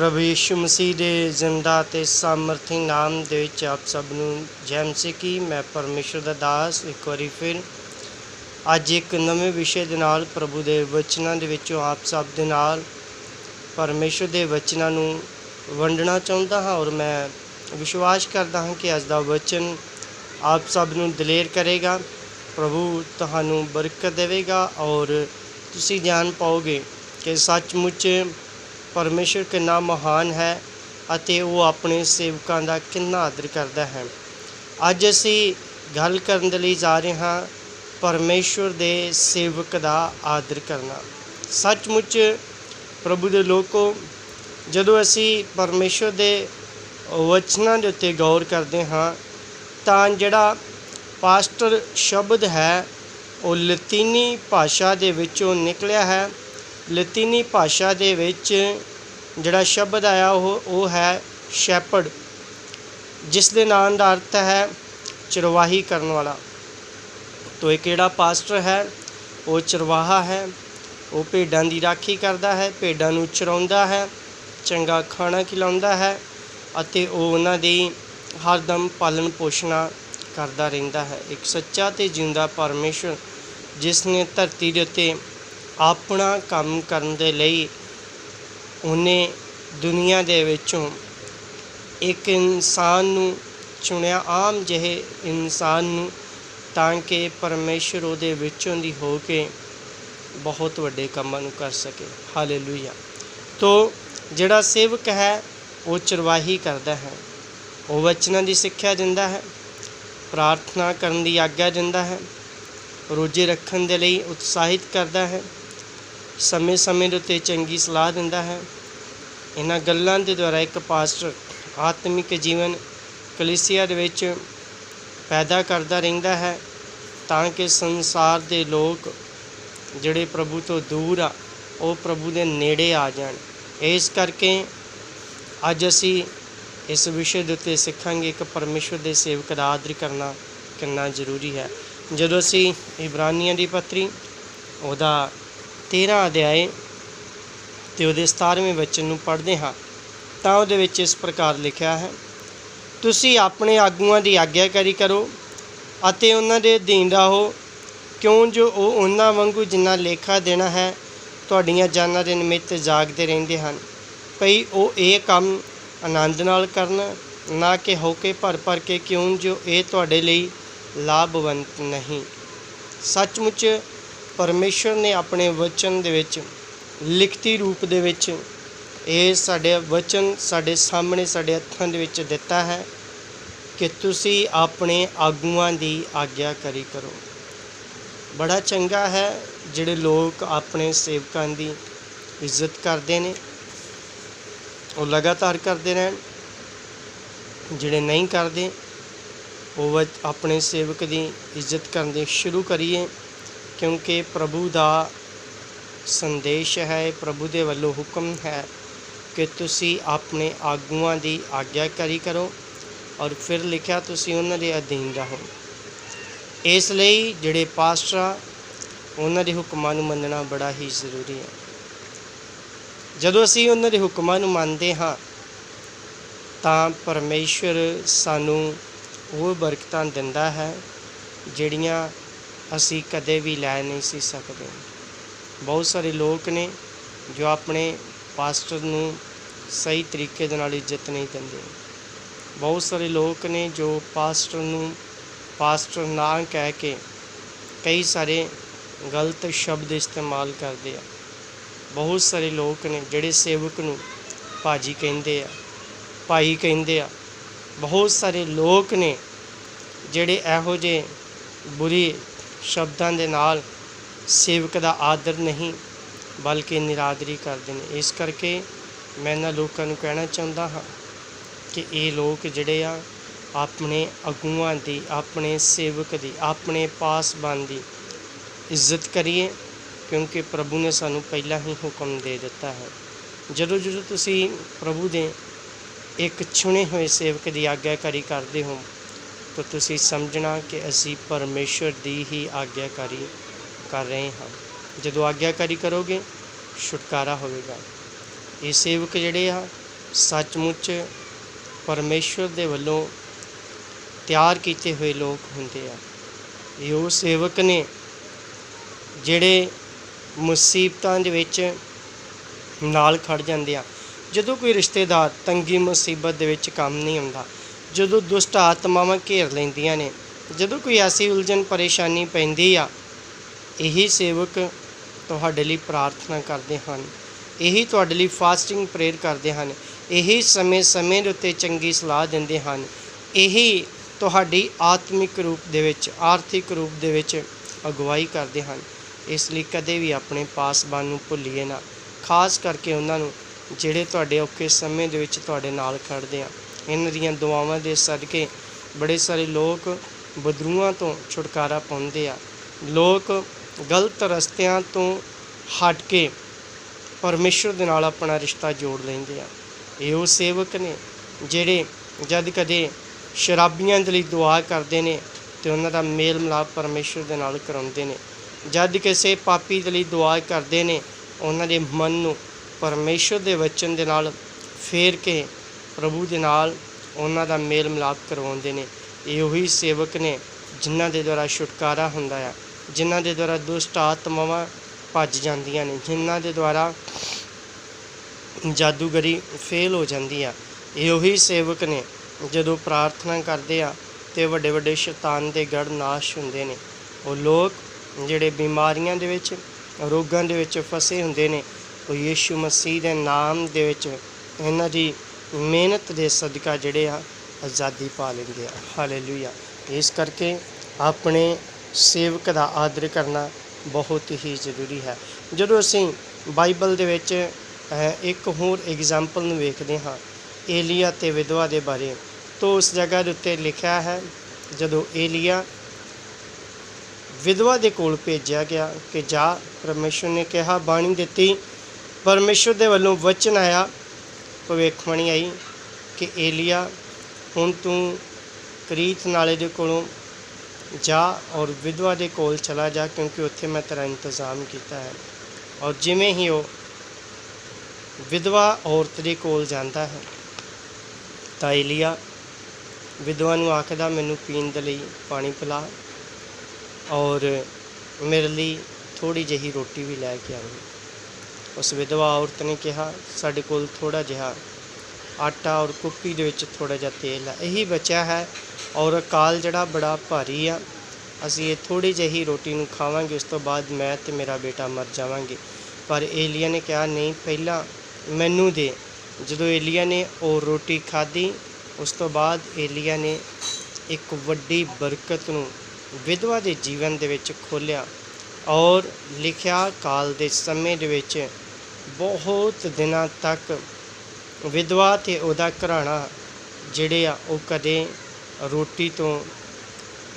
ਪ੍ਰਭੂ ਯਿਸੂ ਮਸੀਹ ਦੇ ਜ਼ਿੰਦਾ ਤੇ ਸਾਮਰਥੀ ਨਾਮ ਦੇ ਵਿੱਚ ਆਪ ਸਭ ਨੂੰ ਜੈ ਮਸੀਹ ਕੀ, ਮੈਂ ਪਰਮੇਸ਼ਰ ਦਾ ਦਾਸ। ਇੱਕ ਵਾਰੀ ਫਿਰ ਅੱਜ ਇੱਕ ਨਵੇਂ ਵਿਸ਼ੇ ਦੇ ਨਾਲ ਪ੍ਰਭੂ ਦੇ ਵਚਨਾਂ ਦੇ ਵਿੱਚੋਂ ਆਪ ਸਭ ਦੇ ਨਾਲ ਪਰਮੇਸ਼ਰ ਦੇ ਵਚਨਾਂ ਨੂੰ ਵੰਡਣਾ ਚਾਹੁੰਦਾ ਹਾਂ ਔਰ ਮੈਂ ਵਿਸ਼ਵਾਸ ਕਰਦਾ ਹਾਂ ਕਿ ਅੱਜ ਦਾ ਵਚਨ ਆਪ ਸਭ ਨੂੰ ਦਲੇਰ ਕਰੇਗਾ, ਪ੍ਰਭੂ ਤੁਹਾਨੂੰ ਬਰਕਤ ਦੇਵੇਗਾ ਔਰ ਤੁਸੀਂ ਜਾਣ ਪਾਓਗੇ ਕਿ ਸੱਚਮੁੱਚ ਪਰਮੇਸ਼ਰ ਕਿੰਨਾ ਮਹਾਨ ਹੈ ਅਤੇ ਉਹ ਆਪਣੇ ਸੇਵਕਾਂ ਦਾ ਕਿੰਨਾ ਆਦਰ ਕਰਦਾ ਹੈ। ਅੱਜ ਅਸੀਂ ਗੱਲ ਕਰਨ ਦੇ ਲਈ ਜਾ ਰਹੇ ਹਾਂ ਪਰਮੇਸ਼ਰ ਦੇ ਸੇਵਕ ਦਾ ਆਦਰ ਕਰਨਾ। ਸੱਚਮੁੱਚ ਪ੍ਰਭੂ ਦੇ ਲੋਕੋ, ਜਦੋਂ ਅਸੀਂ ਪਰਮੇਸ਼ਰ ਦੇ ਵਚਨਾਂ ਦੇ ਉੱਤੇ ਗੌਰ ਕਰਦੇ ਹਾਂ, ਤਾਂ ਜਿਹੜਾ ਪਾਸਟਰ ਸ਼ਬਦ ਹੈ, ਉਹ ਲਤੀਨੀ ਭਾਸ਼ਾ ਦੇ ਵਿੱਚੋਂ ਨਿਕਲਿਆ ਹੈ। ਲਤੀਨੀ ਭਾਸ਼ਾ ਦੇ ਵਿੱਚ ਜਿਹੜਾ ਸ਼ਬਦ ਆਇਆ ਉਹ ਉਹ ਹੈ ਸ਼ੈਪਰਡ, ਜਿਸ ਦੇ ਨਾਮ ਦਾ ਅਰਥ ਹੈ ਚਰਵਾਹੀ ਕਰਨ ਵਾਲਾ। ਤੋ ਇਹ ਕਿਹੜਾ ਪਾਸਟਰ ਹੈ? ਉਹ ਚਰਵਾਹਾ ਹੈ, ਉਹ ਭੇਡਾਂ ਦੀ ਰਾਖੀ ਕਰਦਾ ਹੈ, ਭੇਡਾਂ ਨੂੰ ਚਰਾਉਂਦਾ ਹੈ, ਚੰਗਾ ਖਾਣਾ ਖਿਲਾਉਂਦਾ ਹੈ ਅਤੇ ਉਹ ਉਹਨਾਂ ਦੀ ਹਰਦਮ ਪਾਲਣ ਪੋਸ਼ਣਾ ਕਰਦਾ ਰਹਿੰਦਾ ਹੈ। ਇੱਕ ਸੱਚਾ ਤੇ ਜਿੰਦਾ ਪਰਮੇਸ਼ਰ, ਜਿਸ ਨੇ ਧਰਤੀ ਦੇ ਉੱਤੇ ਆਪਣਾ ਕੰਮ ਕਰਨ ਦੇ ਲਈ ਉਹਨੇ ਦੁਨੀਆ ਦੇ ਵਿੱਚੋਂ ਇੱਕ ਇਨਸਾਨ ਨੂੰ ਚੁਣਿਆ, ਆਮ ਜਿਹੇ ਇਨਸਾਨ ਨੂੰ, ਤਾਂ ਕਿ ਪਰਮੇਸ਼ਰ ਉਹਦੇ ਵਿੱਚੋਂ ਦੀ ਹੋ ਕੇ ਬਹੁਤ ਵੱਡੇ ਕੰਮਾਂ ਨੂੰ ਕਰ ਸਕੇ। ਹਾਲੇਲੂਇਆ ਤੋਂ ਜਿਹੜਾ ਸੇਵਕ ਹੈ, ਉਹ ਚਰਵਾਹੀ ਕਰਦਾ ਹੈ। ਉਹ ਵਚਨਾਂ ਦੀ ਸਿੱਖਿਆ ਦਿੰਦਾ ਹੈ, ਪ੍ਰਾਰਥਨਾ ਕਰਨ ਦੀ ਆਗਿਆ ਦਿੰਦਾ ਹੈ, ਰੋਜ਼ੇ ਰੱਖਣ ਦੇ ਲਈ ਉਤਸ਼ਾਹਿਤ ਕਰਦਾ ਹੈ। ਸਮੇਂ-ਸਮੇਂ ਦੇ ਉੱਤੇ ਚੰਗੀ ਸਲਾਹ ਦਿੰਦਾ ਹੈ। ਇਹਨਾਂ ਗੱਲਾਂ ਦੇ ਦੁਆਰਾ ਇੱਕ ਪਾਸਟਰ ਆਤਮਿਕ ਜੀਵਨ ਕਲੀਸਿਆ ਦੇ ਵਿੱਚ ਪੈਦਾ ਕਰਦਾ ਰਹਿੰਦਾ ਹੈ ਤਾਂ ਕਿ ਸੰਸਾਰ ਦੇ ਲੋਕ ਜਿਹੜੇ ਪ੍ਰਭੂ ਤੋਂ ਦੂਰ ਆ, ਉਹ ਪ੍ਰਭੂ ਦੇ ਨੇੜੇ ਆ ਜਾਣ। ਇਸ ਕਰਕੇ ਅੱਜ ਅਸੀਂ ਇਸ ਵਿਸ਼ੇ ਦੇ ਉੱਤੇ ਸਿੱਖਾਂਗੇ ਕਿ ਪਰਮੇਸ਼ਵਰ ਦੇ ਸੇਵਕ ਦਾ ਆਦਰ ਕਰਨਾ ਕਿੰਨਾ ਜ਼ਰੂਰੀ ਹੈ। ਜਦੋਂ ਅਸੀਂ ਇਬਰਾਨੀਆਂ ਦੀ ਪੱਤਰੀ, ਉਹਦਾ 13 ਅਧਿਆਏ ਤੇ ਉਹਦੇ 17ਵੇਂ ਵਚਨ ਨੂੰ ਪੜ੍ਹਦੇ ਹਾਂ। ਤਾਂ ਉਹਦੇ ਵਿੱਚ ਇਸ ਪ੍ਰਕਾਰ ਲਿਖਿਆ ਹੈ, ਤੁਸੀਂ ਆਪਣੇ ਆਗੂਆਂ ਦੀ ਆਗਿਆਕਾਰੀ ਕਰੋ ਅਤੇ ਉਹਨਾਂ ਦੇ ਅਧੀਨ ਰਹੋ। ਕਿਉਂ ਜੋ ਉਹ ਉਹਨਾਂ ਵਾਂਗੂ ਜਿੰਨਾ ਲੇਖਾ ਦੇਣਾ ਹੈ, ਤੁਹਾਡੀਆਂ ਜਾਨਾਂ ਦੇ ਨਿਮਿਤ ਜਾਗਦੇ ਰਹਿੰਦੇ ਹਨ। ਭਈ ਉਹ ਇਹ ਕੰਮ ਆਨੰਦ ਨਾਲ ਕਰਨ, ਨਾ ਕਿ ਹੋ ਕੇ ਭਰ ਭਰ ਕੇ ਕਿਉਂ ਜੋ ਇਹ ਤੁਹਾਡੇ ਲਈ ਲਾਭਵੰਤ ਨਹੀਂ। ਸੱਚਮੁੱਚ ਪਰਮੇਸ਼ਰ ਨੇ ਆਪਣੇ ਵਚਨ ਦੇ ਵਿੱਚ, ਲਿਖਤੀ ਰੂਪ ਦੇ ਵਿੱਚ, ਇਹ ਸਾਡੇ ਵਚਨ ਸਾਡੇ ਸਾਹਮਣੇ, ਸਾਡੇ ਹੱਥਾਂ ਦੇ ਵਿੱਚ ਦਿੱਤਾ ਹੈ ਕਿ ਤੁਸੀਂ ਆਪਣੇ ਆਗੂਆਂ ਦੀ ਆਗਿਆਕਾਰੀ ਕਰੋ। ਬੜਾ ਚੰਗਾ ਹੈ ਜਿਹੜੇ ਲੋਕ ਆਪਣੇ ਸੇਵਕਾਂ ਦੀ ਇੱਜ਼ਤ ਕਰਦੇ ਨੇ, ਉਹ ਲਗਾਤਾਰ ਕਰਦੇ ਰਹਿਣ। ਜਿਹੜੇ ਨਹੀਂ ਕਰਦੇ, ਉਹ ਵ- ਆਪਣੇ ਸੇਵਕ ਦੀ ਇੱਜ਼ਤ ਕਰਨ ਦੀ ਸ਼ੁਰੂ ਕਰੀਏ। ਕਿਉਂਕਿ ਪ੍ਰਭੂ ਦਾ ਸੰਦੇਸ਼ ਹੈ, ਪ੍ਰਭੂ ਦੇ ਵੱਲੋਂ ਹੁਕਮ ਹੈ ਕਿ ਤੁਸੀਂ ਆਪਣੇ ਆਗੂਆਂ ਦੀ ਆਗਿਆਕਾਰੀ ਕਰੋ ਔਰ ਫਿਰ ਲਿਖਿਆ ਤੁਸੀਂ ਉਹਨਾਂ ਦੇ ਅਧੀਨ ਰਹੋ। ਇਸ ਲਈ ਜਿਹੜੇ ਪਾਸਟਰ ਆ ਉਹਨਾਂ ਦੇ ਹੁਕਮਾਂ ਨੂੰ ਮੰਨਣਾ ਬੜਾ ਹੀ ਜ਼ਰੂਰੀ ਹੈ। ਜਦੋਂ ਅਸੀਂ ਉਹਨਾਂ ਦੇ ਹੁਕਮਾਂ ਨੂੰ ਮੰਨਦੇ ਹਾਂ, ਤਾਂ ਪਰਮੇਸ਼ਰ ਸਾਨੂੰ ਉਹ ਬਰਕਤਾਂ ਦਿੰਦਾ ਹੈ, ਜਿਹੜੀਆਂ ਅਸੀਂ ਕਦੇ ਵੀ ਲੈ ਨਹੀਂ ਸੀ ਸਕਦੇ। ਬਹੁਤ ਸਾਰੇ ਲੋਕ ਨੇ ਜੋ ਆਪਣੇ ਪਾਸਟਰ ਨੂੰ ਸਹੀ ਤਰੀਕੇ ਦੇ ਨਾਲ ਇੱਜ਼ਤ ਨਹੀਂ ਦਿੰਦੇ। ਬਹੁਤ ਸਾਰੇ ਲੋਕ ਨੇ ਜੋ ਪਾਸਟਰ ਨੂੰ ਪਾਸਟਰ ਨਾ ਕਹਿ ਕੇ ਕਈ ਸਾਰੇ ਗਲਤ ਸ਼ਬਦ ਇਸਤੇਮਾਲ ਕਰਦੇ ਆ। ਬਹੁਤ ਸਾਰੇ ਲੋਕ ਨੇ ਜਿਹੜੇ ਸੇਵਕ ਨੂੰ ਭਾਜੀ ਕਹਿੰਦੇ ਆ, ਭਾਈ ਕਹਿੰਦੇ ਆ। ਬਹੁਤ ਸਾਰੇ ਲੋਕ ਨੇ ਜਿਹੜੇ ਇਹੋ ਜਿਹੇ ਬੁਰੀ ਸ਼ਬਦਾਂ ਦੇ ਨਾਲ ਸੇਵਕ ਦਾ ਆਦਰ ਨਹੀਂ, ਬਲਕਿ ਨਿਰਾਦਰੀ ਕਰਦੇ ਨੇ। ਇਸ ਕਰਕੇ ਮੈਂ ਇਹਨਾਂ ਲੋਕਾਂ ਨੂੰ ਕਹਿਣਾ ਚਾਹੁੰਦਾ ਹਾਂ ਕਿ ਇਹ ਲੋਕ ਜਿਹੜੇ ਆ, ਆਪਣੇ ਅਗੂਆਂ ਦੀ, ਆਪਣੇ ਸੇਵਕ ਦੀ, ਆਪਣੇ ਪਾਸਬਾਨ ਦੀ ਇੱਜ਼ਤ ਕਰੀਏ, ਕਿਉਂਕਿ ਪ੍ਰਭੂ ਨੇ ਸਾਨੂੰ ਪਹਿਲਾਂ ਹੀ ਹੁਕਮ ਦੇ ਦਿੱਤਾ ਹੈ। ਜਦੋਂ ਜਦੋਂ ਤੁਸੀਂ ਪ੍ਰਭੂ ਦੇ ਇੱਕ ਚੁਣੇ ਹੋਏ ਸੇਵਕ ਦੀ ਆਗਿਆਕਾਰੀ ਕਰਦੇ ਹੋ ਤਾਂ ਤੁਸੀਂ ਸਮਝਣਾ ਕਿ ਅਸੀਂ ਪਰਮੇਸ਼ਰ ਦੀ ਹੀ ਆਗਿਆਕਾਰੀ ਕਰ ਰਹੇ ਹਾਂ। ਜਦੋਂ ਆਗਿਆਕਾਰੀ ਕਰੋਗੇ, ਛੁਟਕਾਰਾ ਹੋਵੇਗਾ। ਇਹ ਸੇਵਕ ਜਿਹੜੇ ਆ, ਸੱਚਮੁੱਚ ਪਰਮੇਸ਼ਵਰ ਦੇ ਵੱਲੋਂ ਤਿਆਰ ਕੀਤੇ ਹੋਏ ਲੋਕ ਹੁੰਦੇ ਆ। ਇਹ ਉਹ ਸੇਵਕ ਨੇ ਜਿਹੜੇ ਮੁਸੀਬਤਾਂ ਦੇ ਵਿੱਚ ਨਾਲ ਖੜ ਜਾਂਦੇ ਆ। ਜਦੋਂ ਕੋਈ ਰਿਸ਼ਤੇਦਾਰ ਤੰਗੀ ਮੁਸੀਬਤ ਦੇ ਵਿੱਚ ਕੰਮ ਨਹੀਂ ਆਉਂਦਾ ਜਦੋਂ ਦੁਸ਼ਟ ਆਤਮਾਵਾਂ ਘੇਰ ਲੈਂਦੀਆਂ ਨੇ, ਜਦੋਂ ਕੋਈ ਐਸੀ ਉਲਝਣ ਪਰੇਸ਼ਾਨੀ ਪੈਂਦੀ ਆ, ਇਹੀ ਸੇਵਕ ਤੁਹਾਡੇ ਲਈ ਪ੍ਰਾਰਥਨਾ ਕਰਦੇ ਹਨ। ਇਹੀ ਤੁਹਾਡੇ ਲਈ ਫਾਸਟਿੰਗ ਪ੍ਰੇਅਰ ਕਰਦੇ ਹਨ। ਇਹੀ ਸਮੇਂ-ਸਮੇਂ ਦੇ ਉੱਤੇ ਚੰਗੀ ਸਲਾਹ ਦਿੰਦੇ ਹਨ। ਇਹੀ ਤੁਹਾਡੀ ਆਤਮਿਕ ਰੂਪ ਦੇ ਵਿੱਚ, ਆਰਥਿਕ ਰੂਪ ਦੇ ਵਿੱਚ ਅਗਵਾਈ ਕਰਦੇ ਹਨ। ਇਸ ਲਈ ਕਦੇ ਵੀ ਆਪਣੇ ਪਾਸਬਾਨ ਨੂੰ ਭੁੱਲੀਏ ਨਾ, ਖਾਸ ਕਰਕੇ ਉਹਨਾਂ ਨੂੰ ਜਿਹੜੇ ਤੁਹਾਡੇ ਔਖੇ ਸਮੇਂ ਦੇ ਵਿੱਚ ਤੁਹਾਡੇ ਨਾਲ ਖੜਦੇ ਆ। ਇਹਨਾਂ ਦੀਆਂ ਦੁਆਵਾਂ ਦੇ ਸਦਕੇ ਬੜੇ ਸਾਰੇ ਲੋਕ ਬਦਰੂਆਂ ਤੋਂ ਛੁਟਕਾਰਾ ਪਾਉਂਦੇ ਆ। ਲੋਕ ਗਲਤ ਰਸਤਿਆਂ ਤੋਂ ਹਟ ਕੇ ਪਰਮੇਸ਼ਰ ਦੇ ਨਾਲ ਆਪਣਾ ਰਿਸ਼ਤਾ ਜੋੜ ਲੈਂਦੇ ਆ। ਇਹ ਉਹ ਸੇਵਕ ਨੇ ਜਿਹੜੇ ਜਦ ਕਦੇ ਸ਼ਰਾਬੀਆਂ ਦੇ ਲਈ ਦੁਆ ਕਰਦੇ ਨੇ ਤੇ ਉਹਨਾਂ ਦਾ ਮੇਲ ਮਿਲਾਪ ਪਰਮੇਸ਼ਰ ਦੇ ਨਾਲ ਕਰਾਉਂਦੇ ਨੇ। ਜਦ ਕਿਸੇ ਪਾਪੀ ਦੇ ਲਈ ਦੁਆ ਕਰਦੇ ਨੇ, ਉਹਨਾਂ ਦੇ ਮਨ ਨੂੰ ਪਰਮੇਸ਼ਰ ਦੇ ਵਚਨ ਦੇ ਨਾਲ ਫੇਰ ਕੇ ਪ੍ਰਭੂ ਦੇ ਨਾਲ ਉਹਨਾਂ ਦਾ ਮੇਲ ਮਿਲਾਪ ਕਰਵਾਉਂਦੇ ਨੇ। ਇਹ ਉਹੀ ਸੇਵਕ ਨੇ ਜਿਨ੍ਹਾਂ ਦੇ ਦੁਆਰਾ ਛੁਟਕਾਰਾ ਹੁੰਦਾ ਆ, ਜਿਨ੍ਹਾਂ ਦੇ ਦੁਆਰਾ ਦੁਸ਼ਟ ਆਤਮਾਵਾਂ ਭੱਜ ਜਾਂਦੀਆਂ ਨੇ, ਜਿਨ੍ਹਾਂ ਦੇ ਦੁਆਰਾ ਜਾਦੂਗਰੀ ਫੇਲ ਹੋ ਜਾਂਦੀ ਆ। ਇਹ ਉਹੀ ਸੇਵਕ ਨੇ ਜਦੋਂ ਪ੍ਰਾਰਥਨਾ ਕਰਦੇ ਆ ਤੇ ਵੱਡੇ ਵੱਡੇ ਸ਼ੈਤਾਨ ਦੇ ਗੜ ਨਾਸ਼ ਹੁੰਦੇ ਨੇ। ਉਹ ਲੋਕ ਜਿਹੜੇ ਬਿਮਾਰੀਆਂ ਦੇ ਵਿੱਚ, ਰੋਗਾਂ ਦੇ ਵਿੱਚ ਫਸੇ ਹੁੰਦੇ ਨੇ, ਉਹ ਯੀਸ਼ੂ ਮਸੀਹ ਦੇ ਨਾਮ ਦੇ ਵਿੱਚ ਇਹਨਾਂ ਦੀ ਮਿਹਨਤ ਦੇ ਸਦਕਾ ਜਿਹੜੇ ਆ, ਆਜ਼ਾਦੀ ਪਾ ਲੈਂਦੇ ਆ। ਹਾਲੇਲੂਇਆ ਇਸ ਕਰਕੇ ਆਪਣੇ ਸੇਵਕ ਦਾ ਆਦਰ ਕਰਨਾ ਬਹੁਤ ਹੀ ਜ਼ਰੂਰੀ ਹੈ। ਜਦੋਂ ਅਸੀਂ ਬਾਈਬਲ ਦੇ ਵਿੱਚ ਇੱਕ ਹੋਰ ਐਗਜ਼ਾਮਪਲ ਨੂੰ ਵੇਖਦੇ ਹਾਂ, ਏਲੀਆ ਤੇ ਵਿਧਵਾ ਦੇ ਬਾਰੇ, ਤੋਂ ਉਸ ਜਗ੍ਹਾ ਦੇ ਉੱਤੇ ਲਿਖਿਆ ਹੈ, ਜਦੋਂ ਏਲੀਆ ਵਿਧਵਾ ਦੇ ਕੋਲ ਭੇਜਿਆ ਗਿਆ ਕਿ ਜਾ, ਪਰਮੇਸ਼ਰ ਨੇ ਕਿਹਾ, ਬਾਣੀ ਦਿੱਤੀ, ਪਰਮੇਸ਼ਰ ਦੇ ਵੱਲੋਂ ਵਚਨ ਆਇਆ ਭਵਿੱਖਬਾਣੀ ਆਈ ਕਿ ਏਲੀਆ ਹੁਣ ਤੂੰ ਕਰੀਤ ਨਾਲੇ ਦੇ ਕੋਲੋਂ ਜਾ ਔਰ ਵਿਧਵਾ ਦੇ ਕੋਲ ਚਲਾ ਜਾ ਕਿਉਂਕਿ ਉੱਥੇ ਮੈਂ ਤੇਰਾ ਇੰਤਜ਼ਾਮ ਕੀਤਾ ਹੈ। ਔਰ ਜਿਵੇਂ ਹੀ ਉਹ ਵਿਧਵਾ ਔਰਤ ਦੇ ਕੋਲ ਜਾਂਦਾ ਹੈ, ਤਾਂ ਏਲੀਆ ਵਿਧਵਾ ਨੂੰ ਆਖਦਾ, ਮੈਨੂੰ ਪੀਣ ਦੇ ਲਈ ਪਾਣੀ ਪਿਲਾ ਔਰ ਮੇਰੇ ਲਈ ਥੋੜੀ ਜਿਹੀ ਰੋਟੀ ਵੀ ਲੈ ਕੇ ਆਵੀਂ। ਉਸ ਵਿਧਵਾ ਔਰਤ ਨੇ ਕਿਹਾ, ਸਾਡੇ ਕੋਲ ਥੋੜਾ ਜਿਹਾ ਆਟਾ ਔਰ ਕੁੱਪੀ ਦੇ ਵਿੱਚ ਥੋੜਾ ਜਿਹਾ ਤੇਲ ਹੈ। ਇਹੀ ਬਚਿਆ ਹੈ ਔਰ ਅਕਾਲ ਜਿਹੜਾ ਬੜਾ ਭਾਰੀ ਆ। ਅਸੀਂ ਇਹ ਥੋੜੀ ਜਿਹੀ ਰੋਟੀ ਨੂੰ ਖਾਵਾਂਗੇ, ਉਸ ਤੋਂ ਬਾਅਦ ਮੈਂ ਤੇ ਮੇਰਾ ਬੇਟਾ ਮਰ ਜਾਵਾਂਗੇ। ਪਰ ਏਲੀਆ ਨੇ ਕਿਹਾ, ਨਹੀਂ, ਪਹਿਲਾਂ ਮੈਨੂੰ ਦੇ। ਜਦੋਂ ਏਲੀਆ ਨੇ ਉਹ ਰੋਟੀ ਖਾਧੀ, ਉਸ ਤੋਂ ਬਾਅਦ ਏਲੀਆ ਨੇ ਇੱਕ ਵੱਡੀ ਬਰਕਤ ਨੂੰ ਵਿਧਵਾ ਦੇ ਜੀਵਨ ਦੇ ਵਿੱਚ ਖੋਲ੍ਹਿਆ ਔਰ ਲਿਖਿਆ, ਕਾਲ ਦੇ ਸਮੇਂ ਦੇ ਵਿੱਚ ਬਹੁਤ ਦਿਨਾਂ ਤੱਕ ਵਿਧਵਾ ਤੇ ਉਹਦਾ ਘਰਾਣਾ ਜਿਹੜੇ ਆ, ਉਹ ਕਦੇ ਰੋਟੀ ਤੋਂ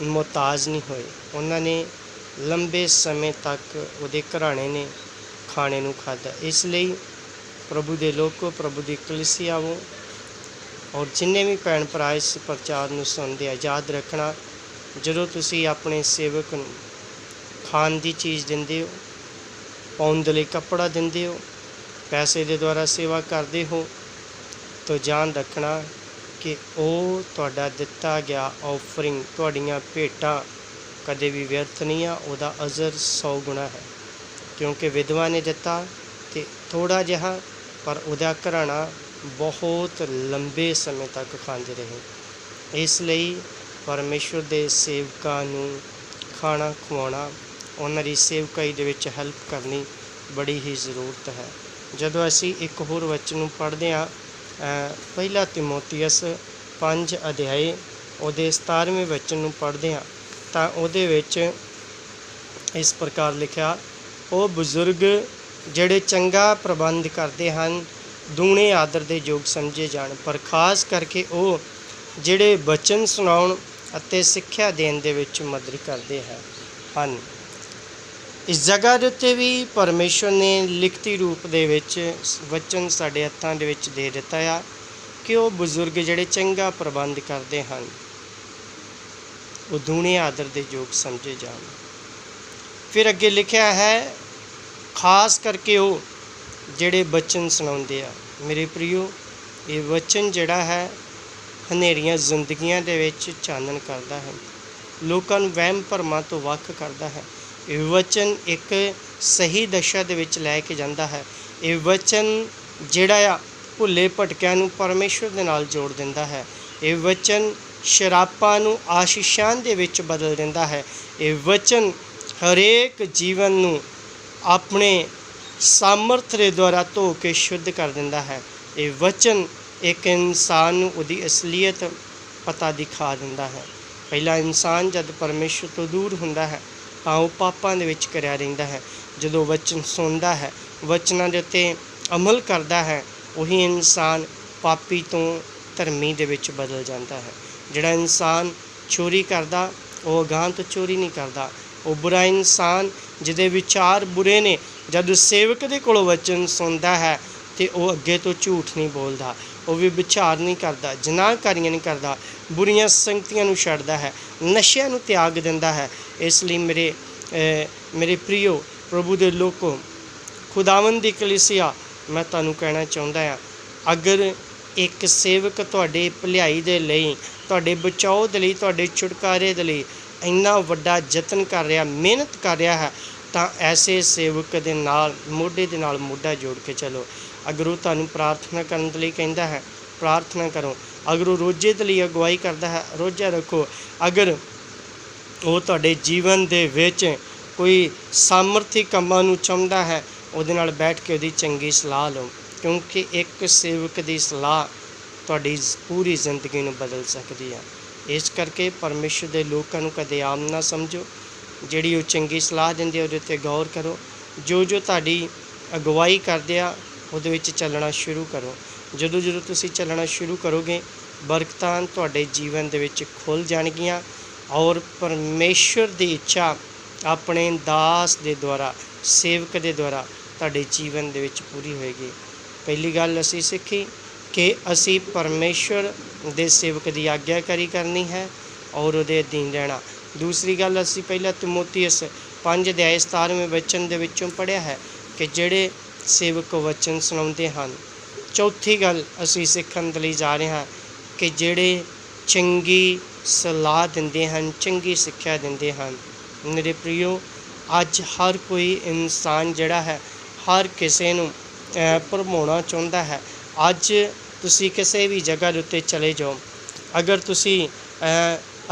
ਮੁਹਤਾਜ ਨਹੀਂ ਹੋਏ। ਉਹਨਾਂ ਨੇ ਲੰਬੇ ਸਮੇਂ ਤੱਕ ਉਹਦੇ ਘਰਾਣੇ ਨੇ ਖਾਣੇ ਨੂੰ ਖਾਧਾ। ਇਸ ਲਈ ਪ੍ਰਭੂ ਦੇ ਲੋਕੋ, ਪ੍ਰਭੂ ਦੀ ਕਲੀਸਿਆ ਔਰ ਜਿੰਨੇ ਵੀ ਭੈਣ ਭਰਾ ਇਸ ਪ੍ਰਚਾਰ ਨੂੰ ਸੁਣਦੇ ਆ, ਯਾਦ ਰੱਖਣਾ, ਜਦੋਂ ਤੁਸੀਂ ਆਪਣੇ ਸੇਵਕ ਨੂੰ ਖਾਣ ਦੀ ਚੀਜ਼ ਦਿੰਦੇ ਹੋ, ਪਾਉਣ ਦੇ ਲਈ ਕੱਪੜਾ ਦਿੰਦੇ ਹੋ ਪੈਸੇ ਦੇ ਦੁਆਰਾ ਸੇਵਾ ਕਰਦੇ ਹੋ, ਤਾਂ ਜਾਣ ਰੱਖਣਾ ਕਿ ਉਹ ਤੁਹਾਡਾ ਦਿੱਤਾ ਗਿਆ ਆਫਰਿੰਗ ਤੁਹਾਡੀਆਂ ਭੇਟਾਂ ਕਦੇ ਵੀ ਵਿਅਰਥ ਨਹੀਂ ਆ, ਉਹਦਾ ਅਜ਼ਰ 100 ਗੁਣਾ ਹੈ। ਕਿਉਂਕਿ ਵਿਧਵਾ ਨੇ ਦਿੱਤਾ ਤੇ ਥੋੜਾ ਜਿਹਾ, ਪਰ ਉਹਦਾ ਘਰਾਣਾ ਬਹੁਤ ਲੰਬੇ ਸਮੇਂ ਤੱਕ ਖਾਂਦੇ ਰਹੇ। ਇਸ ਲਈ ਪਰਮੇਸ਼ਵਰ ਦੇ ਸੇਵਕਾਂ ਨੂੰ ਖਾਣਾ ਖਵਾਉਣਾ, ਉਹਨਾਂ ਦੀ ਸੇਵਕਾਈ ਦੇ ਵਿੱਚ ਹੈਲਪ ਕਰਨੀ ਬੜੀ ਹੀ ਜ਼ਰੂਰਤ ਹੈ। ਜਦੋਂ ਅਸੀਂ ਇੱਕ ਹੋਰ ਵਚਨ ਨੂੰ ਪੜ੍ਹਦੇ ਹਾਂ ਪਹਿਲਾ ਤਿਮੋਥੀਅਸ 5 ਅਧਿਆਏ, ਉਹਦੇ 17ਵੇਂ ਵਚਨ ਨੂੰ ਪੜ੍ਹਦੇ ਹਾਂ, ਤਾਂ ਉਹਦੇ ਵਿੱਚ ਇਸ ਪ੍ਰਕਾਰ ਲਿਖਿਆ, ਉਹ ਬਜ਼ੁਰਗ ਜਿਹੜੇ ਚੰਗਾ ਪ੍ਰਬੰਧ ਕਰਦੇ ਹਨ, ਦੂਣੇ ਆਦਰ ਦੇ ਯੋਗ ਸਮਝੇ ਜਾਣ, ਪਰ ਖਾਸ ਕਰਕੇ ਉਹ ਜਿਹੜੇ ਬਚਨ ਸੁਣਾਉਣ ਅਤੇ ਸਿੱਖਿਆ ਦੇਣ ਦੇ ਵਿੱਚ ਮਦਦ ਕਰਦੇ ਹੈ, ਹਨ। ਇਸ ਜਗ੍ਹਾ ਦੇ ਉੱਤੇ ਵੀ ਪਰਮੇਸ਼ਵਰ ਨੇ ਲਿਖਤੀ ਰੂਪ ਦੇ ਵਿੱਚ ਵਚਨ ਸਾਡੇ ਹੱਥਾਂ ਦੇ ਵਿੱਚ ਦੇ ਦਿੱਤਾ ਆ ਕਿ ਉਹ ਬਜ਼ੁਰਗ ਜਿਹੜੇ ਚੰਗਾ ਪ੍ਰਬੰਧ ਕਰਦੇ ਹਨ, ਉਹ ਦੂਣੇ ਆਦਰ ਦੇ ਯੋਗ ਸਮਝੇ ਜਾਣ। ਫਿਰ ਅੱਗੇ ਲਿਖਿਆ ਹੈ, ਖਾਸ ਕਰਕੇ ਉਹ ਜਿਹੜੇ ਬਚਨ ਸੁਣਾਉਂਦੇ ਆ, ਮੇਰੇ ਪ੍ਰਿਓ ਇਹ ਵਚਨ ਜਿਹੜਾ ਹੈ, ਹਨੇਰੀਆਂ ਜ਼ਿੰਦਗੀਆਂ ਦੇ ਵਿੱਚ ਚਾਨਣ ਕਰਦਾ ਹੈ। ਲੋਕਾਂ ਨੂੰ ਵਹਿਮ ਭਰਮਾਂ ਤੋਂ ਵੱਖ ਕਰਦਾ ਹੈ। ਇਹ ਵਚਨ ਇੱਕ ਸਹੀ ਦਸ਼ਾ ਦੇ ਵਿੱਚ ਲੈ ਕੇ ਜਾਂਦਾ ਹੈ। ਇਹ ਵਚਨ ਜਿਹੜਾ ਆ, ਭੁੱਲੇ ਭਟਕਿਆਂ ਨੂੰ ਪਰਮੇਸ਼ਵਰ ਦੇ ਨਾਲ ਜੋੜ ਦਿੰਦਾ ਹੈ। ਇਹ ਵਚਨ ਸ਼ਰਾਪਾਂ ਨੂੰ ਆਸ਼ੀਸ਼ਾਂ ਦੇ ਵਿੱਚ ਬਦਲ ਦਿੰਦਾ ਹੈ। ਇਹ ਵਚਨ ਹਰੇਕ ਜੀਵਨ ਨੂੰ ਆਪਣੇ ਸਾਮਰਥ ਦੇ ਦੁਆਰਾ ਧੋ ਕੇ ਸ਼ੁੱਧ ਕਰ ਦਿੰਦਾ ਹੈ। ਇਹ ਵਚਨ ਇੱਕ ਇਨਸਾਨ ਨੂੰ ਉਹਦੀ ਅਸਲੀਅਤ ਪਤਾ ਦਿਖਾ ਦਿੰਦਾ ਹੈ। ਪਹਿਲਾ ਇਨਸਾਨ ਜਦ ਪਰਮੇਸ਼ਰ ਤੋਂ ਦੂਰ ਹੁੰਦਾ ਹੈ ਤਾਂ ਉਹ ਪਾਪਾਂ ਦੇ ਵਿੱਚ ਕਰਿਆ ਰਹਿੰਦਾ ਹੈ। ਜਦੋਂ ਵਚਨ ਸੁਣਦਾ ਹੈ, ਵਚਨਾਂ ਦੇ ਉੱਤੇ ਅਮਲ ਕਰਦਾ ਹੈ, ਉਹੀ ਇਨਸਾਨ ਪਾਪੀ ਤੋਂ ਧਰਮੀ ਦੇ ਵਿੱਚ ਬਦਲ ਜਾਂਦਾ ਹੈ। ਜਿਹੜਾ ਇਨਸਾਨ ਚੋਰੀ ਕਰਦਾ, ਉਹ ਅਗਾਂਹ ਤੋਂ ਚੋਰੀ ਨਹੀਂ ਕਰਦਾ। ਉਹ ਬੁਰਾ ਇਨਸਾਨ ਜਿਹਦੇ ਵਿਚਾਰ ਬੁਰੇ ਨੇ, ਜਦ ਸੇਵਕ ਦੇ ਕੋਲੋਂ ਵਚਨ ਸੁਣਦਾ ਹੈ ਤੇ ਉਹ ਅੱਗੇ ਤੋਂ ਝੂਠ ਨਹੀਂ ਬੋਲਦਾ। ਉਹ ਵੀ ਵਿਚਾਰ ਨਹੀਂ ਕਰਦਾ, ਜਨਾਹਕਾਰੀਆਂ ਨਹੀਂ ਕਰਦਾ, ਬੁਰੀਆਂ ਸੰਗਤੀਆਂ ਨੂੰ ਛੱਡਦਾ ਹੈ, ਨਸ਼ਿਆਂ ਨੂੰ ਤਿਆਗ ਦਿੰਦਾ ਹੈ। ਇਸ ਲਈ ਮੇਰੇ ਮੇਰੇ ਪ੍ਰਿਯੋ, ਪ੍ਰਭੂ ਦੇ ਲੋਕੋ, ਖੁਦਾਵੰਦ ਦੀ ਕਲੀਸਿਆ, ਮੈਂ ਤੁਹਾਨੂੰ ਕਹਿਣਾ ਚਾਹੁੰਦਾ ਹਾਂ, ਅਗਰ ਇੱਕ ਸੇਵਕ ਤੁਹਾਡੇ ਭਲਾਈ ਦੇ ਲਈ, ਤੁਹਾਡੇ ਬਚਾਓ ਦੇ ਲਈ, ਤੁਹਾਡੇ ਛੁਟਕਾਰੇ ਦੇ ਲਈ ਇੰਨਾ ਵੱਡਾ ਯਤਨ ਕਰ ਰਿਹਾ, ਮਿਹਨਤ ਕਰ ਰਿਹਾ ਹੈ, ਤਾਂ ਐਸੇ ਸੇਵਕ ਦੇ ਨਾਲ, ਮੋਢੇ ਦੇ ਨਾਲ ਮੋਢਾ ਜੋੜ ਕੇ ਚੱਲੋ। ਅਗਰ ਉਹ ਤੁਹਾਨੂੰ ਪ੍ਰਾਰਥਨਾ ਕਰਨ ਦੇ ਲਈ ਕਹਿੰਦਾ ਹੈ, ਪ੍ਰਾਰਥਨਾ ਕਰੋ। ਅਗਰ ਉਹ ਰੋਜ਼ੇ ਦੇ ਲਈ ਅਗਵਾਈ ਕਰਦਾ ਹੈ, ਰੋਜ਼ਾ ਰੱਖੋ। ਅਗਰ ਉਹ ਤੁਹਾਡੇ ਜੀਵਨ ਦੇ ਵਿੱਚ ਕੋਈ ਸਾਮਰਥੀ ਕੰਮਾਂ ਨੂੰ ਚਾਹੁੰਦਾ ਹੈ, ਉਹਦੇ ਨਾਲ ਬੈਠ ਕੇ ਉਹਦੀ ਚੰਗੀ ਸਲਾਹ ਲਓ, ਕਿਉਂਕਿ ਇੱਕ ਸੇਵਕ ਦੀ ਸਲਾਹ ਤੁਹਾਡੀ ਪੂਰੀ ਜ਼ਿੰਦਗੀ ਨੂੰ ਬਦਲ ਸਕਦੀ ਹੈ। ਇਸ ਕਰਕੇ ਪਰਮੇਸ਼ਰ ਦੇ ਲੋਕਾਂ ਨੂੰ ਕਦੇ ਆਮ ਨਾ ਸਮਝੋ। ਜਿਹੜੀ ਉਹ ਚੰਗੀ ਸਲਾਹ ਦਿੰਦੇ ਆ, ਉਹਦੇ ਉੱਤੇ ਗੌਰ ਕਰੋ। ਜੋ ਜੋ ਤੁਹਾਡੀ ਅਗਵਾਈ ਕਰਦੇ ਆ ਉਹਦੇ ਵਿੱਚ ਚੱਲਣਾ ਸ਼ੁਰੂ ਕਰੋ। ਜਦੋਂ ਜਦੋਂ ਤੁਸੀਂ ਚੱਲਣਾ ਸ਼ੁਰੂ ਕਰੋਗੇ, ਬਰਕਤਾਂ ਤੁਹਾਡੇ ਜੀਵਨ ਦੇ ਵਿੱਚ ਖੁੱਲ ਜਾਣਗੀਆਂ ਔਰ ਪਰਮੇਸ਼ਰ ਦੀ ਇੱਛਾ ਆਪਣੇ ਦਾਸ ਦੇ ਦੁਆਰਾ, ਸੇਵਕ ਦੇ ਦੁਆਰਾ ਤੁਹਾਡੇ ਜੀਵਨ ਦੇ ਵਿੱਚ ਪੂਰੀ ਹੋਏਗੀ। ਪਹਿਲੀ ਗੱਲ ਅਸੀਂ ਸਿੱਖੀ ਕਿ ਅਸੀਂ ਪਰਮੇਸ਼ਰ ਦੇ ਸੇਵਕ ਦੀ ਆਗਿਆਕਾਰੀ ਕਰਨੀ ਹੈ ਔਰ ਉਹਦੇ ਅਧੀਨ ਰਹਿਣਾ। ਦੂਸਰੀ ਗੱਲ ਅਸੀਂ ਪਹਿਲਾਂ ਤਿਮੋਥੀਅਸ 5 ਅਧਿਆਇ 17ਵੇਂ ਵਚਨ ਦੇ ਵਿੱਚੋਂ ਪੜ੍ਹਿਆ ਹੈ ਕਿ ਜਿਹੜੇ ਸੇਵਕ ਵਚਨ ਸੁਣਾਉਂਦੇ ਹਨ। ਚੌਥੀ ਗੱਲ ਅਸੀਂ ਸਿੱਖਣ ਦੇ ਲਈ ਜਾ ਰਹੇ ਹਾਂ ਕਿ ਜਿਹੜੇ ਚੰਗੀ ਸਲਾਹ ਦਿੰਦੇ ਹਨ ਚੰਗੀ ਸਿੱਖਿਆ ਦਿੰਦੇ ਹਨ। ਮੇਰੇ ਪ੍ਰਿਓ ਅੱਜ ਹਰ ਕੋਈ ਇਨਸਾਨ ਜਿਹੜਾ ਹੈ ਹਰ ਕਿਸੇ ਨੂੰ ਅਹ, ਭਰਮਾਉਣਾ ਚਾਹੁੰਦਾ ਹੈ। ਅੱਜ ਤੁਸੀਂ ਕਿਸੇ ਵੀ ਜਗ੍ਹਾ ਦੇ ਉੱਤੇ ਚਲੇ ਜਾਓ। ਅਗਰ ਤੁਸੀਂ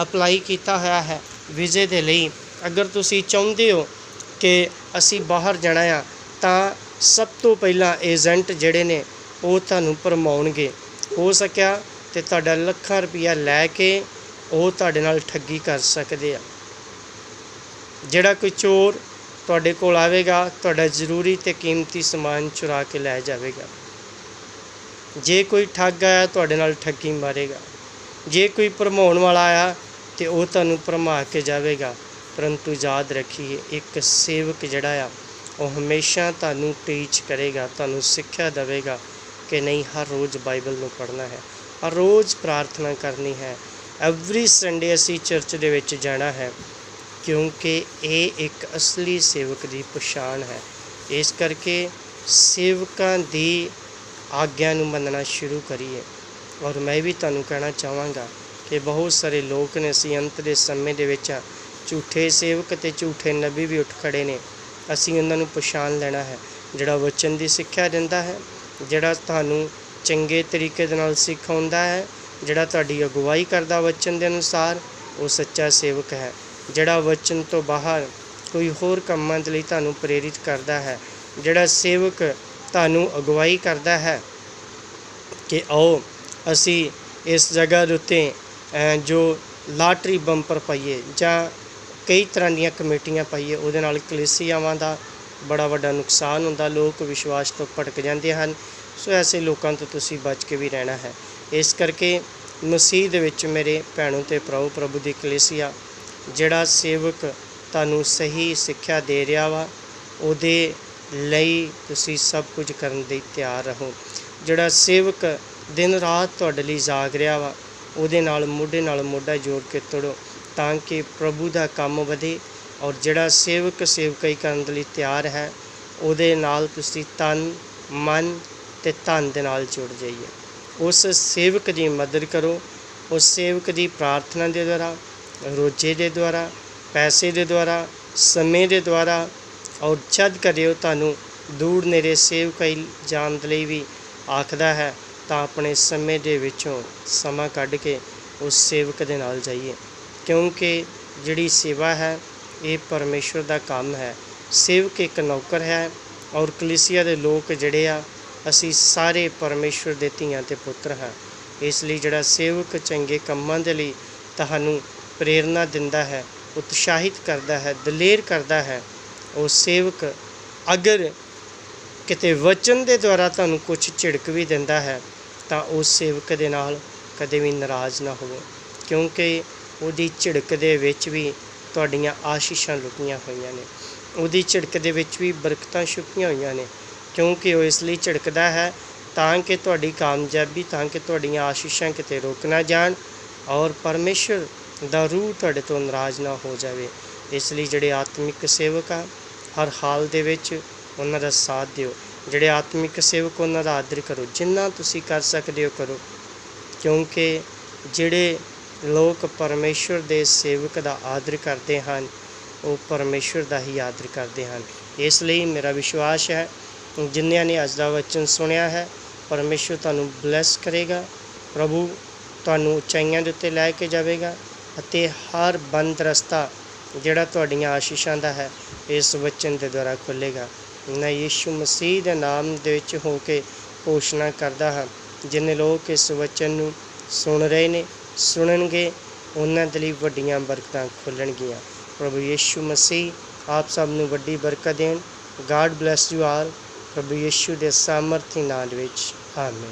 ਅਪਲਾਈ ਕੀਤਾ ਹੋਇਆ ਹੈ ਵੀਜ਼ੇ ਦੇ ਲਈ ਅਗਰ ਤੁਸੀਂ ਚਾਹੁੰਦੇ ਹੋ ਕਿ ਅਸੀਂ ਬਾਹਰ ਜਾਣਾ ਆ ਤਾਂ ਸਭ ਤੋਂ ਪਹਿਲਾਂ ਏਜੰਟ ਜਿਹੜੇ ਨੇ ਉਹ ਤੁਹਾਨੂੰ ਭਰਮਾਉਣਗੇ। ਹੋ ਸਕਿਆ ਤੇ ਤੁਹਾਡਾ ਲੱਖਾਂ ਰੁਪਈਆ ਲੈ ਕੇ ਉਹ ਤੁਹਾਡੇ ਨਾਲ ਠੱਗੀ ਕਰ ਸਕਦੇ ਆ। ਜਿਹੜਾ ਕੋਈ ਚੋਰ ਤੁਹਾਡੇ ਕੋਲ ਆਵੇਗਾ, ਤੁਹਾਡਾ ਜ਼ਰੂਰੀ ਤੇ ਕੀਮਤੀ ਸਮਾਨ ਚੁਰਾ ਕੇ ਲੈ ਜਾਵੇਗਾ। ਜੇ ਕੋਈ ਠੱਗ ਆਇਆ, ਤੁਹਾਡੇ ਨਾਲ ਠੱਗੀ ਮਾਰੇਗਾ। ਜੇ ਕੋਈ ਭਰਮਾਉਣ ਵਾਲਾ ਆਇਆ, ਤੇ ਉਹ ਤੁਹਾਨੂੰ ਭਰਮਾ ਕੇ ਜਾਵੇਗਾ। ਪਰੰਤੂ ਯਾਦ ਰੱਖੀਏ, ਇੱਕ ਸੇਵਕ ਜਿਹੜਾ ਆ ਉਹ ਹਮੇਸ਼ਾ ਤੁਹਾਨੂੰ ਟੀਚ ਕਰੇਗਾ, ਤੁਹਾਨੂੰ ਸਿੱਖਿਆ ਦੇਵੇਗਾ ਕਿ ਨਹੀਂ, ਹਰ ਰੋਜ਼ ਬਾਈਬਲ ਨੂੰ ਪੜ੍ਹਨਾ ਹੈ। ਹਰ ਰੋਜ਼ ਪ੍ਰਾਰਥਨਾ ਕਰਨੀ ਹੈ। ਐਵਰੀ ਸੰਡੇ ਅਸੀਂ ਚਰਚ ਦੇ ਵਿੱਚ ਜਾਣਾ ਹੈ ਕਿਉਂਕਿ ਇਹ ਇੱਕ ਅਸਲੀ ਸੇਵਕ ਦੀ ਪਛਾਣ ਹੈ। ਇਸ ਕਰਕੇ ਸੇਵਕਾਂ ਦੀ ਆਗਿਆ ਨੂੰ ਮੰਨਣਾ ਸ਼ੁਰੂ ਕਰੀਏ। ਔਰ ਮੈਂ ਵੀ ਤੁਹਾਨੂੰ ਕਹਿਣਾ ਚਾਹਾਂਗਾ ਕਿ ਬਹੁਤ ਸਾਰੇ ਲੋਕ ਨੇ ਅਸੀਂ ਅੰਤ ਦੇ ਸਮੇਂ ਦੇ ਵਿੱਚ ਹਾਂ। ਝੂਠੇ ਸੇਵਕ ਤੇ ਝੂਠੇ ਨਬੀ ਵੀ ਉੱਠ ਖੜੇ ਨੇ। ਅਸੀਂ ਉਹਨਾਂ ਨੂੰ ਪਛਾਣ ਲੈਣਾ ਹੈ। ਜਿਹੜਾ ਵਚਨ ਦੀ ਸਿੱਖਿਆ ਦਿੰਦਾ ਹੈ, ਜਿਹੜਾ ਤੁਹਾਨੂੰ ਚੰਗੇ ਤਰੀਕੇ ਦੇ ਨਾਲ ਸਿਖਾਉਂਦਾ ਹੈ, ਜਿਹੜਾ ਤੁਹਾਡੀ ਅਗਵਾਈ ਕਰਦਾ ਵਚਨ ਦੇ ਅਨੁਸਾਰ, ਉਹ ਸੱਚਾ ਸੇਵਕ ਹੈ। ਜਿਹੜਾ ਵਚਨ ਤੋਂ ਬਾਹਰ ਕੋਈ ਹੋਰ ਕੰਮਾਂ ਦੇ ਲਈ ਤੁਹਾਨੂੰ ਪ੍ਰੇਰਿਤ ਕਰਦਾ ਹੈ, ਜਿਹੜਾ ਸੇਵਕ ਤੁਹਾਨੂੰ ਅਗਵਾਈ ਕਰਦਾ ਹੈ ਕਿ ਆਓ, ਅਸੀਂ ਇਸ ਜਗ੍ਹਾ ਦੇ ਉੱਤੇ ਜੋ ਲਾਟਰੀ ਬੰਪਰ ਪਾਈਏ ਜਾਂ ਕਈ ਤਰ੍ਹਾਂ ਦੀਆਂ ਕਮੇਟੀਆਂ ਪਾਈਏ ਉਹਦੇ ਨਾਲ ਕਲੇਸੀਆਵਾਂ ਦਾ ਬੜਾ ਵੱਡਾ ਨੁਕਸਾਨ ਹੁੰਦਾ, ਲੋਕ ਵਿਸ਼ਵਾਸ ਤੋਂ ਭਟਕ ਜਾਂਦੇ ਹਨ। ਸੋ ਐਸੇ ਲੋਕਾਂ ਤੋਂ ਤੁਸੀਂ ਬਚ ਕੇ ਵੀ ਰਹਿਣਾ ਹੈ। ਇਸ ਕਰਕੇ ਮਸੀਹ ਦੇ ਵਿੱਚ ਮੇਰੇ ਭੈਣੋ ਤੇ ਭਰਾਓ, ਪ੍ਰਭੂ ਦੀ ਕਲੇਸੀਆ, ਜਿਹੜਾ ਸੇਵਕ ਤੁਹਾਨੂੰ ਸਹੀ ਸਿੱਖਿਆ ਦੇ ਰਿਹਾ ਵਾ, ਉਹਦੇ ਲਈ ਤੁਸੀਂ ਸਭ ਕੁਝ ਕਰਨ ਲਈ ਤਿਆਰ ਰਹੋ। ਜਿਹੜਾ ਸੇਵਕ ਦਿਨ ਰਾਤ ਤੁਹਾਡੇ ਲਈ ਜਾਗ ਰਿਹਾ ਵਾ, ਉਹਦੇ ਨਾਲ, ਮੋਢੇ ਨਾਲ ਮੋਢਾ ਜੋੜ ਕੇ ਤੁਰੋ। ਤਾਂ ਕਿ ਪ੍ਰਭੂ ਦਾ ਕੰਮ ਵਧੇ ਔਰ ਜਿਹੜਾ ਸੇਵਕ ਸੇਵਕਾਈ ਕਰਨ ਦੇ ਲਈ ਤਿਆਰ ਹੈ, ਉਹਦੇ ਨਾਲ ਤੁਸੀਂ ਤਨ, ਮਨ ਤੇ ਧਨ ਦੇ ਨਾਲ ਜੁੜ ਜਾਈਏ। ਉਸ ਸੇਵਕ ਦੀ ਮਦਦ ਕਰੋ, ਉਸ ਸੇਵਕ ਦੀ ਪ੍ਰਾਰਥਨਾ ਦੇ ਦੁਆਰਾ, ਰੋਜੇ ਦੇ ਦੁਆਰਾ, ਪੈਸੇ ਦੇ ਦੁਆਰਾ, ਸਮੇਂ ਦੇ ਦੁਆਰਾ ਔਰ ਜਦ ਕਰਿਓ ਤੁਹਾਨੂੰ ਦੂਰ ਨੇੜੇ ਸੇਵਕਾਈ ਜਾਣ ਦੇ ਲਈ ਵੀ ਆਖਦਾ ਹੈ, ਤਾਂ ਆਪਣੇ ਸਮੇਂ ਦੇ ਵਿੱਚੋਂ ਸਮਾਂ ਕੱਢ ਕੇ ਉਸ ਸੇਵਕ ਦੇ ਨਾਲ ਜਾਈਏ। ਕਿਉਂਕਿ ਜਿਹੜੀ ਸੇਵਾ ਹੈ, ਇਹ ਪਰਮੇਸ਼ਵਰ ਦਾ ਕੰਮ ਹੈ। ਸੇਵਕ ਇੱਕ ਨੌਕਰ ਹੈ ਔਰ ਕਲੀਸਿਆ ਦੇ ਲੋਕ ਜਿਹੜੇ ਆ, ਅਸੀਂ ਸਾਰੇ ਪਰਮੇਸ਼ਵਰ ਦੇ ਧੀਆਂ ਤੇ ਪੁੱਤਰ ਹਾਂ। ਇਸ ਲਈ ਜਿਹੜਾ ਸੇਵਕ ਚੰਗੇ ਕੰਮਾਂ ਦੇ ਲਈ ਤੁਹਾਨੂੰ ਪ੍ਰੇਰਨਾ ਦਿੰਦਾ ਹੈ, ਉਤਸ਼ਾਹਿਤ ਕਰਦਾ ਹੈ, ਦਲੇਰ ਕਰਦਾ ਹੈ, ਉਹ ਸੇਵਕ ਅਗਰ ਕਿਤੇ ਵਚਨ ਦੇ ਦੁਆਰਾ ਤੁਹਾਨੂੰ ਕੁਝ ਝਿੜਕ ਵੀ ਦਿੰਦਾ ਹੈ, ਤਾਂ ਉਸ ਸੇਵਕ ਦੇ ਨਾਲ ਕਦੇ ਵੀ ਨਾਰਾਜ਼ ਨਾ ਹੋਵੋ। ਕਿਉਂਕਿ ਉਹਦੀ ਝਿੜਕ ਦੇ ਵਿੱਚ ਵੀ ਤੁਹਾਡੀਆਂ ਆਸ਼ੀਸ਼ਾਂ ਲੁਕੀਆਂ ਹੋਈਆਂ ਨੇ। ਉਹਦੀ ਝਿੜਕ ਦੇ ਵਿੱਚ ਵੀ ਬਰਕਤਾਂ ਛੁਪੀਆਂ ਹੋਈਆਂ ਨੇ। ਕਿਉਂਕਿ ਉਹ ਇਸ ਲਈ ਝਿੜਕਦਾ ਹੈ ਤਾਂ ਕਿ ਤੁਹਾਡੀ ਕਾਮਯਾਬੀ, ਤਾਂ ਕਿ ਤੁਹਾਡੀਆਂ ਆਸ਼ੀਸ਼ਾਂ ਕਿਤੇ ਰੁਕ ਨਾ ਜਾਣ ਔਰ ਪਰਮੇਸ਼ਰ ਦਾ ਰੂਹ ਤੁਹਾਡੇ ਤੋਂ ਨਾਰਾਜ਼ ਨਾ ਹੋ ਜਾਵੇ। ਇਸ ਲਈ ਜਿਹੜੇ ਆਤਮਿਕ ਸੇਵਕ ਆ, ਹਰ ਹਾਲ ਦੇ ਵਿੱਚ ਉਹਨਾਂ ਦਾ ਸਾਥ ਦਿਓ। ਜਿਹੜੇ ਆਤਮਿਕ ਸੇਵਕ ਉਹਨਾਂ ਦਾ ਆਦਰ ਕਰੋ। ਜਿੰਨਾ ਤੁਸੀਂ ਕਰ ਸਕਦੇ ਹੋ ਕਰੋ। ਕਿਉਂਕਿ ਜਿਹੜੇ ਲੋਕ ਪਰਮੇਸ਼ਰ ਦੇ ਸੇਵਕ ਦਾ ਆਦਰ ਕਰਦੇ ਹਨ, ਉਹ ਪਰਮੇਸ਼ਰ ਦਾ ਹੀ ਆਦਰ ਕਰਦੇ ਹਨ। ਇਸ ਲਈ ਮੇਰਾ ਵਿਸ਼ਵਾਸ ਹੈ ਜਿਨ੍ਹਾਂ ਨੇ ਅੱਜ ਦਾ ਵਚਨ ਸੁਣਿਆ ਹੈ, ਪਰਮੇਸ਼ਰ ਤੁਹਾਨੂੰ ਬਲੈਸ ਕਰੇਗਾ। ਪ੍ਰਭੂ ਤੁਹਾਨੂੰ ਉਚਾਈਆਂ ਦੇ ਉੱਤੇ ਲੈ ਕੇ ਜਾਵੇਗਾ ਅਤੇ ਹਰ ਬੰਦ ਰਸਤਾ ਜਿਹੜਾ ਤੁਹਾਡੀਆਂ ਆਸ਼ੀਸ਼ਾਂ ਦਾ ਹੈ, ਇਸ ਵਚਨ ਦੇ ਦੁਆਰਾ ਖੁੱਲੇਗਾ ਮੈਂ ਯਿਸੂ ਮਸੀਹ ਦੇ ਨਾਮ ਦੇ ਵਿੱਚ ਹੋ ਕੇ ਘੋਸ਼ਣਾ ਕਰਦਾ ਹਾਂ, ਜਿੰਨੇ ਲੋਕ ਇਸ ਵਚਨ ਨੂੰ ਸੁਣ ਰਹੇ ਨੇ ਸੁਣਨਗੇ, ਉਹਨਾਂ ਦੇ ਲਈ ਵੱਡੀਆਂ ਬਰਕਤਾਂ ਖੁੱਲਣਗੀਆਂ। ਪ੍ਰਭੂ ਯੇਸ਼ੂ ਮਸੀਹ, ਆਪ ਸਭ ਨੂੰ ਵੱਡੀ ਬਰਕਤ ਦੇਣ। ਗਾਡ ਬlesਸ ਯੂ ਆਲ ਪ੍ਰਭੂ ਯੇਸ਼ੂ ਦੇ ਸਾਮਰਥੀ ਨਾਮ ਵਿੱਚ। ਆਮੀਨ